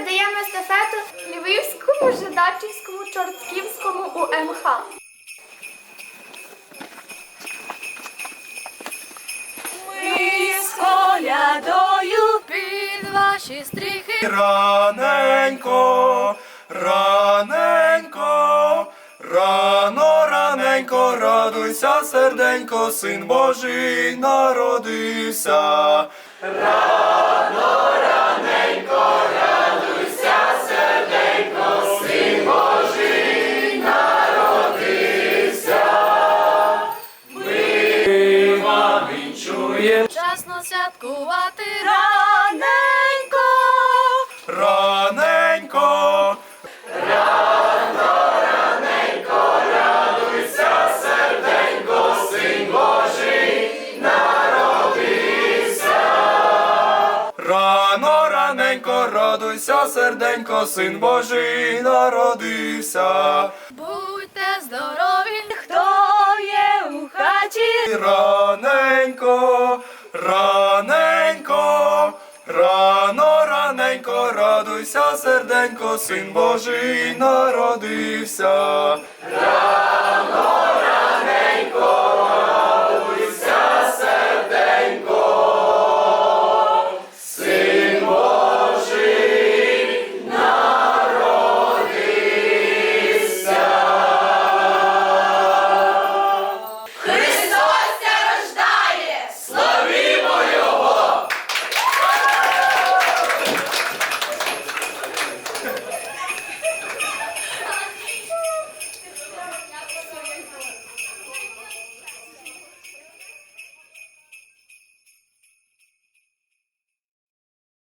передаємо естафету Львівському, Жидачівському, Чортківському УМХ. Ми з колядою під ваші стріхи. Раненько, раненько, рано, раненько, радуйся, серденько, син Божий народився. Вчасно святкувати раненько. Раненько, Рано, раненько, радуйся, серденько, син Божий народився. Будьте здорові, хто є у хаті. Раненько, рано, раненько, радуйся, серденько, син Божий народився.